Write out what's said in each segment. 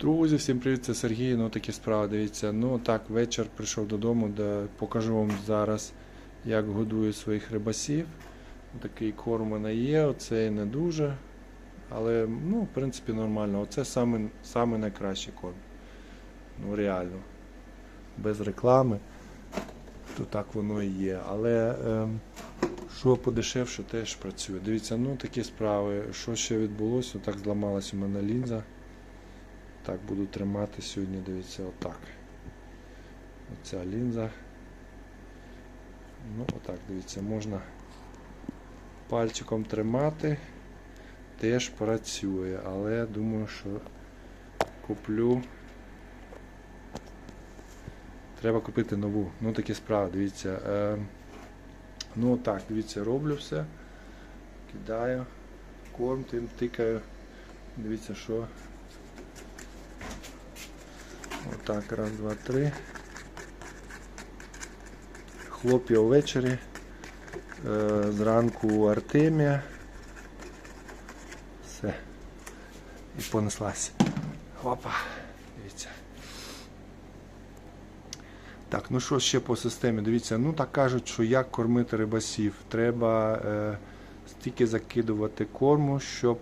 Друзі, всім привіт, це Сергій. Ну такі справи, дивіться. Ну так, вечір прийшов додому, де покажу вам зараз, як годую своїх рибасів. Такий корм у мене є, оцей не дуже. Але, ну, в принципі, нормально. Оце саме, саме найкращий корм. Ну, реально. Без реклами. То так воно і є. Але ем, що подешевше, теж працює. Дивіться, ну такі справи. Що ще відбулося? Отак зламалась у мене лінза. Так, буду тримати сьогодні, дивіться, отак. Оця лінза. Ну, отак, дивіться, можна пальчиком тримати. Теж працює, але я думаю, що куплю. Треба купити нову. Ну, такі справи, дивіться. Е, ну так, дивіться, роблю все. Кидаю, корм, тим тикаю. Дивіться, що Отак, раз, два, три. Хлоп'я ввечері. Е, зранку Артемія. Все. І понеслась. Опа. Дивіться. Так, ну що ще по системі? Дивіться, ну так кажуть, що як кормити рибасів. Треба е, стільки закидувати корму, щоб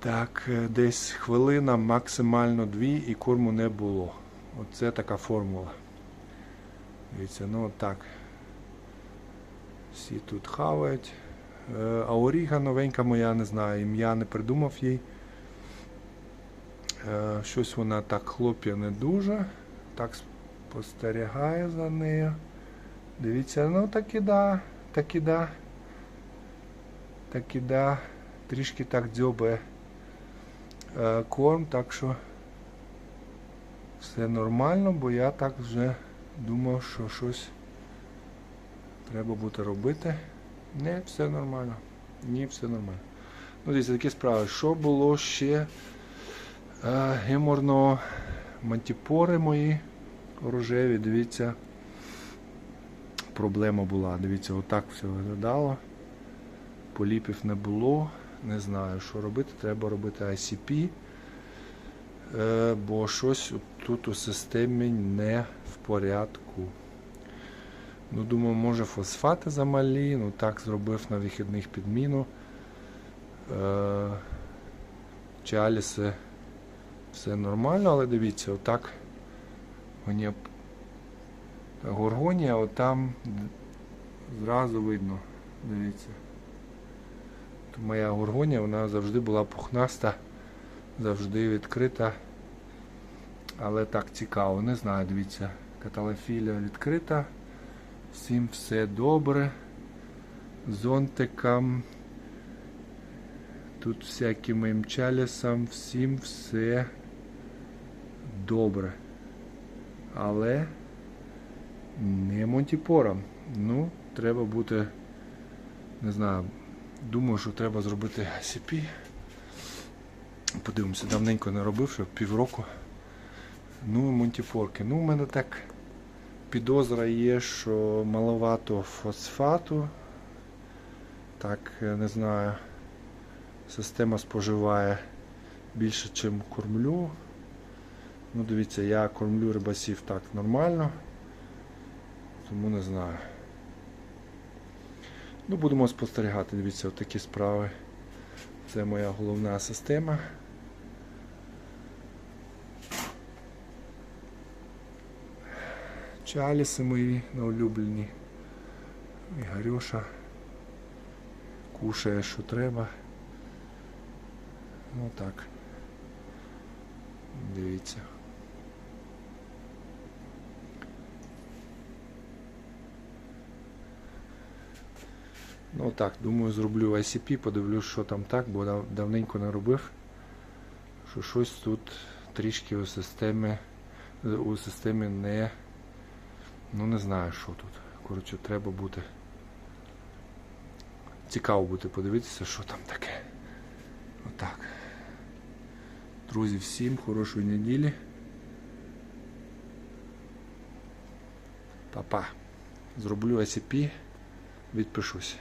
так, е, десь хвилина, максимально дві і корму не було. Оце така формула. Дивіться, ну так. Всі тут хавають. Е, А Оріга новенька моя, не знаю, ім'я не придумав їй. Е, Щось вона так хлоп'я не дуже. Так спостерігає за нею. Дивіться, ну так і да, так і да. Так і да. Трішки так дзьобає корм, так що все нормально, бо я так вже думав, що щось треба буде робити. Не, все нормально. Ні, все нормально. Ну, дивіться, такі справи. Що було ще е, геморно мантіпори мої рожеві, дивіться. Проблема була. Дивіться, отак все виглядало. Поліпів не було. Не знаю, що робити. Треба робити ICP, е, бо щось тут у системі не в порядку. Ну, думаю, може фосфати замалі. Ну так зробив на вихідних підміну. Е, Чаліси все нормально, але дивіться, отак мені горгонія, отам зразу видно. Дивіться. Моя горгонія вона завжди була пухнаста, завжди відкрита. Але так цікаво, не знаю, дивіться, каталофілія відкрита. Всім все добре. Зонтикам. Тут всяким імчалісам, всім все добре. Але не монтіпорам. Ну, треба бути, не знаю, Думаю, що треба зробити ICP. Подивимося, давненько не робив, що півроку. Ну, і монтіфорки. Ну, у мене так підозра є, що маловато фосфату. Так, я не знаю. Система споживає більше, ніж кормлю. Ну, дивіться, я кормлю рибасів так нормально. Тому не знаю. Ну, будемо спостерігати, дивіться, от такі справи. Це моя головна система. Чаліси мої улюблені. І Гарюша кушає, що треба. Ну так. Дивіться. Ну так, думаю, зроблю ICP, подивлюсь, що там так, бо давненько не робив. Що щось тут трішки у системі, у системі не. Ну не знаю, що тут. Коротше, треба бути. Цікаво буде подивитися, що там таке. Отак. Друзі, всім хорошої неділі. Па-па. Зроблю ICP, відпишусь.